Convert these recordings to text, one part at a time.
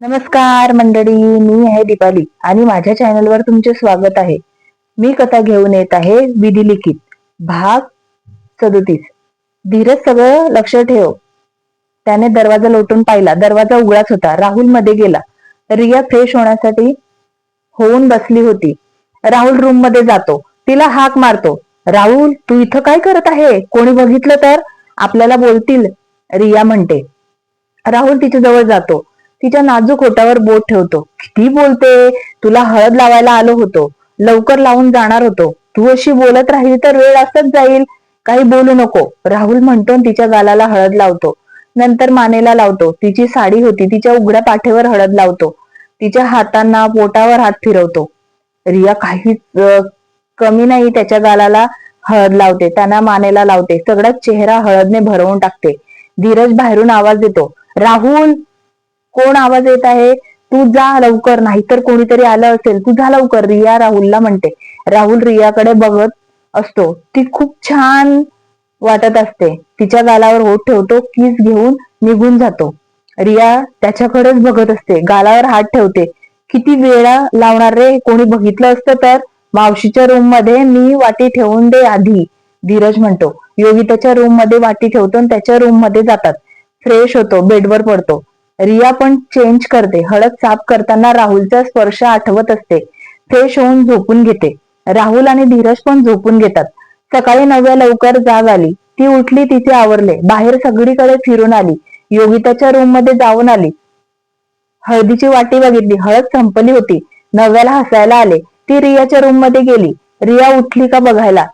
नमस्कार मंडळी मी आहे दीपाली आणि माझ्या चॅनलवर तुमचे स्वागत आहे. मी कथा घेऊन येत आहे विधी लिखित भाग सदोतीस. धीरज सगळं लक्ष ठेव. त्याने दरवाजा लोटून पाहिला. दरवाजा उघडाच होता. राहुलमध्ये गेला. रिया फ्रेश होण्यासाठी होऊन बसली होती. राहुल रूममध्ये जातो. तिला हाक मारतो. राहुल तू इथं काय करत आहे? कोणी बघितलं तर? आपल्याला बोलतील रिया म्हणते. राहुल तिच्या जवळ जातो. तिच्या नाजूक होटावर बोट ठेवतो. किती बोलते? तुला हळद लावायला आलो होतो. लवकर लावून जाणार होतो. तू अशी बोलत राहिली तर वेळ असत जाईल. काही बोलू नको. राहुल म्हणतो तिच्या गालाला हळद लावतो. नंतर मानेला लावतो. तिची साडी होती. तिच्या उघड्या पाठीवर हळद लावतो. तिच्या हातांना पोटावर हात फिरवतो. रिया काहीच कमी नाही त्याच्या गालाला हळद लावते. त्यांना मानेला लावते. सगळा चेहरा हळदने भरवून टाकते. धीरज बाहेरून आवाज देतो. राहुल कोण आवाज येत आहे? तू जा लवकर नाहीतर कोणीतरी आलं असेल तू जा लवकर रिया राहुलला म्हणते. राहुल रियाकडे बघत असतो. ती खूप छान वाटत असते. तिच्या गालावर होत ठेवतो किस घेऊन निघून जातो. रिया त्याच्याकडेच बघत असते. गालावर हात ठेवते. किती वेळा लावणार रे? कोणी बघितलं असतं तर? मावशीच्या रूममध्ये मी वाटी ठेवून दे आधी धीरज म्हणतो. योगी त्याच्या रूममध्ये वाटी ठेवतो आणि त्याच्या रूममध्ये जातात. फ्रेश होतो बेडवर पडतो. रिया पण चेंज करते. हळद साफ करताना राहुलचा स्पर्श आठवत असते. फ्रेश होऊन झोपून घेते. राहुल आणि धीरज पण झोपून घेतात. सकाळी नव्या लवकर जाग आली. ती उठली तिथे आवरले. बाहेर सगळीकडे फिरून आली. योगिताच्या रूममध्ये जाऊन आली. हळदीची वाटी बघितली. हळद संपली होती. नव्याला हसायला आले. ती रियाच्या रूममध्ये गेली. रिया उठली का बघायला?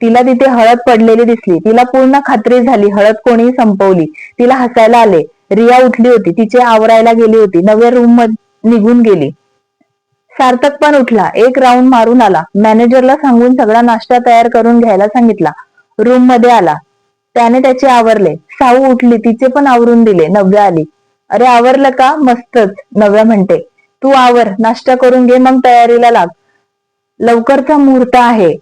तिला तिथे हळद पडलेली दिसली. तिला पूर्ण खात्री झाली. हळद कोणी संपवली. तिला हसायला आले. रिया उठली होती. तिचे आवरायला गेली होती. नव्या रूममध्ये निघून गेली. सार्थक पण उठला. एक राऊंड मारून आला. मॅनेजरला सांगून सगळा नाश्ता तयार करून घ्यायला सांगितला. रूममध्ये आला. त्याने त्याचे आवरले. साऊ उठली. तिचे पण आवरून दिले. नव्या आली. अरे आवरलं का? मस्तच नव्या म्हणते. तू आवर. नाश्ता करून घे मग तयारीला लाग. लवकरचा मुहूर्त आहे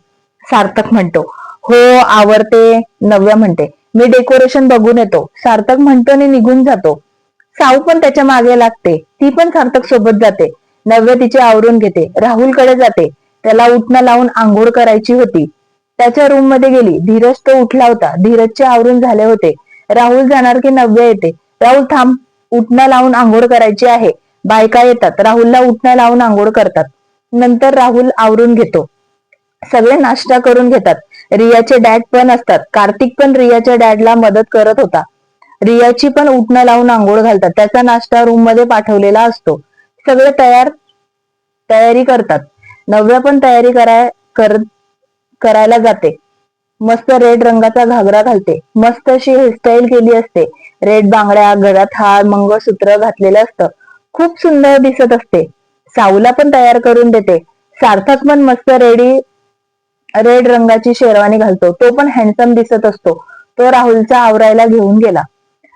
सार्थक म्हणतो. हो आवरते नव्या म्हणते. मी डेकोरेशन बघून येतो. सार्थक म्हणतो आणि निघून जातो. साऊ पण त्याच्यामागे लागते. ती पण सार्थक सोबत जाते. नव्य तिचे आवरून घेते. राहुलकडे जाते. त्याला उठणं लावून आंघोळ करायची होती. त्याच्या रूममध्ये गेली. धीरज तो उठला होता. धीरजचे आवरून झाले होते. राहुल जाणार की नव्य येते? राहुल थांब. उठणं लावून आंघोळ करायची आहे. बायका येतात. राहुलला उठणं लावून आंघोळ करतात. नंतर राहुल आवरून घेतो. सगळे नाश्ता करून घेतात. रियाचे डॅड पण असतात. कार्तिक पण रियाच्या डॅडला मदत करत होता. रियाची पण उठणं लावून आंघोळ घालतात. त्याचा नाश्ता रूममध्ये पाठवलेला असतो. सगळे तयार तयारी करतात. नव्या पण तयारी कराय कर करायला जाते. मस्त रेड रंगाचा घागरा घालते. मस्त अशी हेअरस्टाईल केली असते. रेड बांगड्या गळ्यात हार मंगळसूत्र घातलेलं असतं. खूप सुंदर दिसत असते. साऊला पण तयार करून देते. सार्थक पण मस्त रेडी रेड रंगाची शेरवानी घालतो. तो पण हँडसम दिसत असतो. तो राहुलचा आवरायला घेऊन गेला.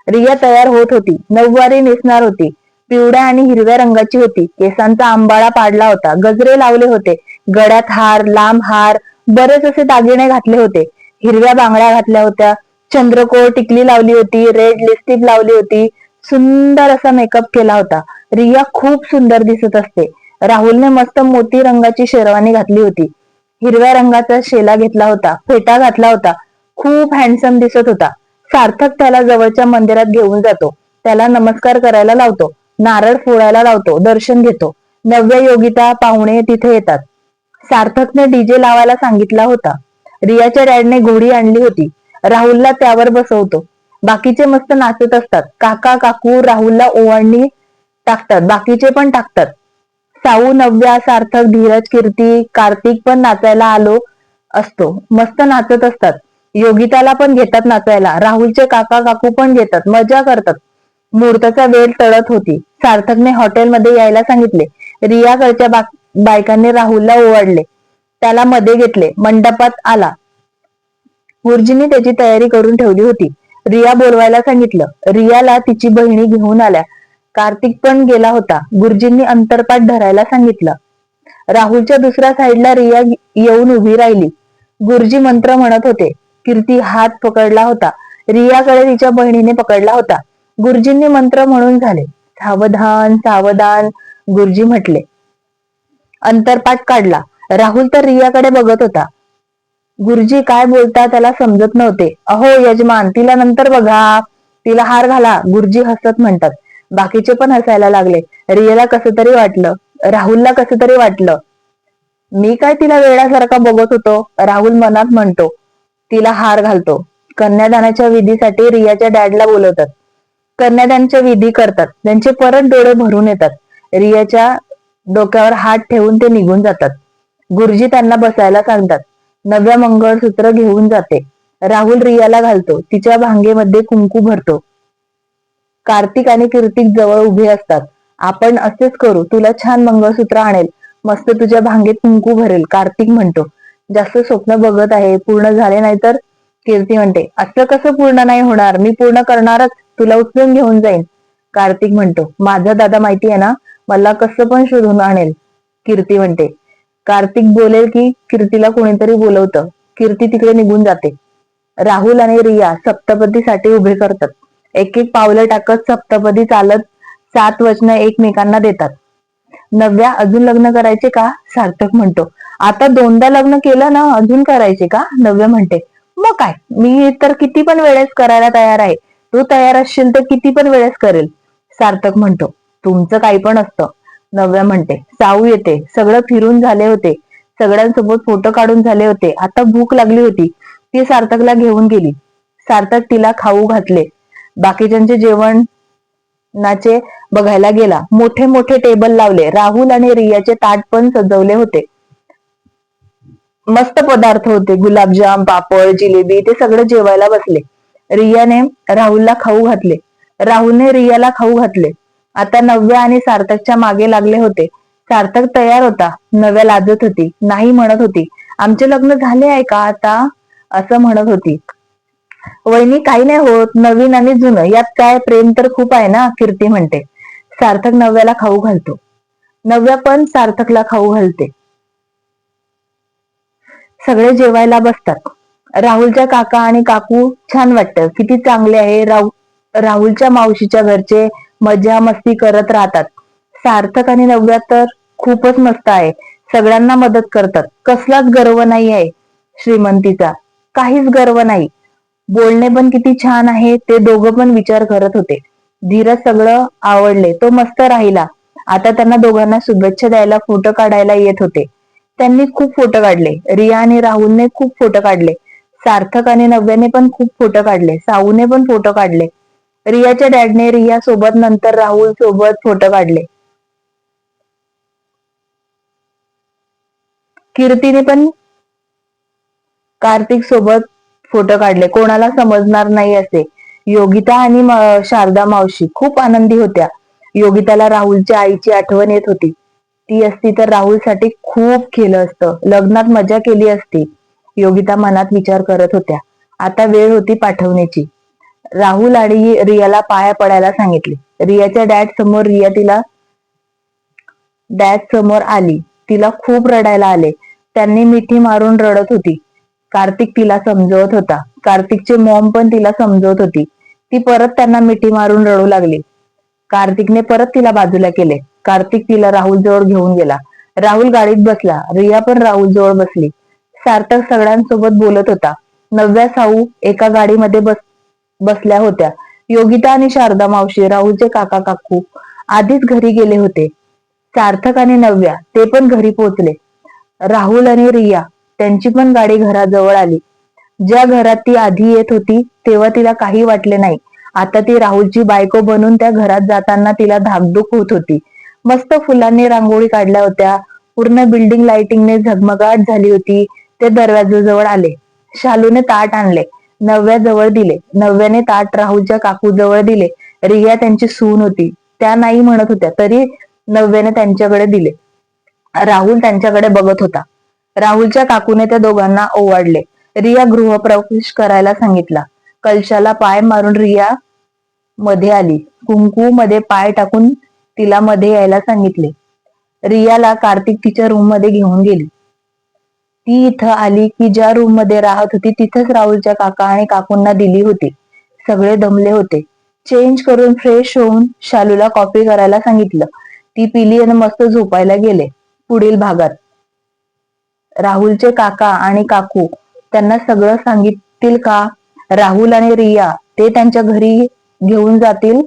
रिया तयार होत होती. नऊवारी नेसणार होती. पिवळ्या आणि हिरव्या रंगाची होती. केसांचा आंबाळा पाडला होता. गजरे लावले होते. गळ्यात हार लांब हार बरेच असे दागिने घातले होते. हिरव्या बांगड्या घातल्या होत्या. चंद्रकोर टिकली लावली होती. रेड लिपस्टिक लावली होती. सुंदर असा मेकअप केला होता. रिया खूप सुंदर दिसत असते. राहुलने मस्त मोती रंगाची शेरवानी घातली होती. हिरव्या रंगाचा शेला घेतला होता फेटा घातला होता. खूप हँडसम दिसत होता. सार्थक त्याला जवळच्या मंदिरात घेऊन जातो. त्याला नमस्कार करायला लावतो. नारळ फोडायला लावतो. दर्शन घेतो. नव्या योगिता पाहुणे तिथे येतात. सार्थकने डीजे लावायला सांगितला होता. रियाच्या डॅडने घोडी आणली होती. राहुलला त्यावर बसवतो. बाकीचे मस्त नाचत असतात. काका काकू राहुलला ओवाळणी टाकतात. बाकीचे पण टाकतात. साऊ नव्या सार्थक धीरज कीर्ती कार्तिक पण नाचायला आलो असतो. मस्त नाचत असतात. योगिताला पण घेतात नाचायला. राहुलचे काका काकू पण घेतात. मजा करतात. मुहूर्ताचा वेळ टळत होती. सार्थकने हॉटेलमध्ये यायला सांगितले. रियाकडच्या बा बायकांनी राहुलला ओवाडले त्याला मध्ये घेतले. मंडपात आला. गुरुजींनी त्याची तयारी करून ठेवली होती. रिया बोलवायला सांगितलं. रियाला तिची बहिणी घेऊन आल्या. कार्तिक पण गेला होता. गुरुजींनी अंतरपाठ धरायला सांगितलं. राहुलच्या दुसऱ्या साईडला रिया येऊन उभी राहिली. गुरुजी मंत्र म्हणत होते कीर्ती हात पकडला होता. रियाकडे तिच्या बहिणीने पकडला होता. गुरुजींनी मंत्र म्हणून झाले. सावधान सावधान गुरुजी म्हटले. अंतरपाठ काढला. राहुल तर रियाकडे बघत होता. गुरुजी काय बोलता त्याला समजत नव्हते. अहो यजमान तिला नंतर बघा. तिला हार घाला गुरुजी हसत म्हणतात. बाकीचे पण हसायला लागले. रियाला कसं तरी वाटलं. राहुलला कसं तरी वाटलं. मी काय तिला वेळासारखा बघत होतो? राहुल मनात म्हणतो तिला हार घालतो. कन्यादानाच्या विधीसाठी रियाच्या डॅडला बोलवतात. कन्यादानच्या विधी करतात. त्यांचे परत डोळे भरून येतात. रियाच्या डोक्यावर हात ठेवून ते निघून जातात. गुरुजी त्यांना बसायला सांगतात. नव्या मंगळसूत्र घेऊन जाते. राहुल रियाला घालतो. तिच्या भांगेमध्ये कुंकू भरतो. कार्तिक आणि कीर्तिक जवळ उभे असतात. आपण असेच करू तुला छान मंगळसूत्र आणेल मस्त तुझ्या भांगेत कुंकू भरेल कार्तिक म्हणतो. जास्त स्वप्न बघत आहे पूर्ण झाले नाही तर? कीर्ती म्हणते असं कसं पूर्ण नाही होणार? मी पूर्ण करणारच तुला उचलून घेऊन जाईन. कार्तिक म्हणतो माझा दादा माहिती आहे ना मला कसं पण शोधून आणेल. कीर्ती म्हणते कार्तिक बोलेल की कीर्तीला कोणीतरी बोलवतं. कीर्ती तिकडे निघून जाते. राहुल आणि रिया सप्तपतीसाठी उभे करतात. एक एक पावलं टाकत सप्तपदी चालत सात वचन एकमेकांना देतात. नव्या अजून लग्न करायचे का? सार्थक म्हणतो. आता दोनदा लग्न केलं ना अजून करायचे का? नव्या म्हणते. मग काय? मी तर किती पण वेळेस करायला तयार आहे. तू तयार असशील तर किती पण वेळेस करेल. सार्थक म्हणतो. तुमचं काही पण असतं. नव्या म्हणते. साऊ येते. सगळं फिरून झाले होते. सगळ्यांसोबत फोटो काढून झाले होते. आता भूक लागली होती. ती सार्थकला घेऊन गेली. सार्थक तिला खाऊ घातले. बाकीच्यांचे जेवण नाचे बघायला गेला. मोठे मोठे टेबल लावले. राहुल आणि रियाचे ताट पण सजवले होते. मस्त पदार्थ होते. गुलाबजाम पापड जिलेबी ते सगळं जेवायला बसले. रियाने राहुलला खाऊ घातले. राहुलने रियाला खाऊ घातले. आता नव्या आणि सार्थकच्या मागे लागले होते. सार्थक तयार होता. नव्या लाजत होती. नाही म्हणत होती. आमचे लग्न झाले आहे का आता? असं म्हणत होती. वहिनी काही नाही होत. नवीन आणि जुनं. यात काय? प्रेम तर खूप आहे ना? कीर्ती म्हणते. सार्थक नव्याला खाऊ घालतो. नव्या पण सार्थकला खाऊ घालते. सगळे जेवायला बसतात. राहुलच्या काका आणि काकू छान वाटतं. किती चांगले आहे. राहु राहुलच्या मावशीच्या घरचे मजा मस्ती करत राहतात. सार्थक आणि नव्या तर खूपच मस्त आहे. सगळ्यांना मदत करतात. कसलाच गर्व नाही आहे श्रीमंतीचा. काहीच गर्व नाही. बोलणे पण किती छान आहे ते दोघं पण विचार करत होते. धीरज सगळं आवडले तो मस्त राहिला. आता त्यांना दोघांना शुभेच्छा द्यायला फोटो काढायला येत होते. त्यांनी खूप फोटो काढले. रिया आणि राहुलने खूप फोटो काढले. सार्थक आणि नव्याने पण खूप फोटो काढले. साहूने पण फोटो काढले. रियाच्या डॅडने रिया सोबत नंतर राहुल सोबत फोटो काढले. कीर्तीने पण कार्तिक सोबत फोटो काढले. कोणाला समजणार नाही असे. योगिता आणि शारदा मावशी खूप आनंदी होत्या. योगिताला राहुलच्या आईची आठवण येत होती. ती असती तर राहुलसाठी खूप केलं असतं. लग्नात मजा केली असती. योगिता मनात विचार करत होत्या. आता वेळ होती पाठवण्याची. राहुल आणि रियाला पाया पडायला सांगितले. रियाच्या डॅड समोर रिया तिला डॅड समोर आली. तिला खूप रडायला आले. त्यांनी मिठी मारून रडत होती. कार्तिक तिला समजवत होता. कार्तिकचे मॉम पण तिला समजवत होती. ती परत त्यांना मिठी मारून रडू लागली. कार्तिकने परत तिला बाजूला केले. कार्तिक तिला राहुल जवळ घेऊन गेला. राहुल गाडीत बसला. रिया पण राहुल जवळ बसली. सार्थक सगळ्यांसोबत बोलत होता. नव्या साऊ एका गाडीमध्ये बस बसल्या होत्या. योगिता आणि शारदा मावशी राहुलचे काका काकू आधीच घरी गेले होते. सार्थक आणि नव्या ते पण घरी पोहोचले. राहुल आणि रिया त्यांची पण गाडी घराजवळ आली. ज्या घरात ती आधी येत होती तेव्हा तिला काही वाटले नाही. आता ती राहुलची बायको बनून त्या घरात जाताना तिला धाकधूक होत होती. मस्त फुलांनी रांगोळी काढल्या होत्या. पूर्ण बिल्डिंग लाइटिंगने झगमगाट झाली होती. ते दरवाजाजवळ आले. शालूने ताट आणले. नव्या जवळ दिले. नव्याने ताट राहुलच्या काकूजवळ दिले. रिया त्यांची सून होती. त्या नाही म्हणत होत्या तरी नव्याने त्यांच्याकडे दिले. राहुल त्यांच्याकडे बघत होता. राहुलच्या काकूने त्या दोघांना ओवाडले रिया गृहप्रवेश करायला सांगितला. कलशाला पाय मारून रिया मध्ये आली. कुंकू मध्ये पाय टाकून तिला मध्ये यायला सांगितले. रियाला कार्तिक तिच्या रूममध्ये घेऊन गेली. ती इथं आली की ज्या रूममध्ये राहत होती तिथंच राहुलच्या काका आणि काकूंना दिली होती. सगळे दमले होते. चेंज करून फ्रेश होऊन शालूला कॉफी करायला सांगितलं. ती पिली आणि मस्त झोपायला गेले. पुढील भागात. राहुलचे काका आणि काकू. त्यांना सगळं सांगिततील का? राहुल आणि रिया ते त्यांच्या घरी घेऊन जातील?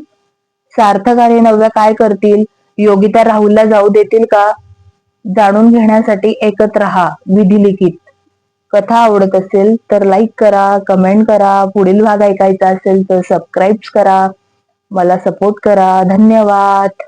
सार्थक आणि नव्या काय करतील? योगिता राहुलला जाऊ देतील का? जाणून घेण्यासाठी एकत्र राहा विधी लिखित. कथा आवडत असेल तर लाईक करा कमेंट करा पुढील भाग ऐकायचा असेल तर सबस्क्राईब करा. मला सपोर्ट करा. धन्यवाद.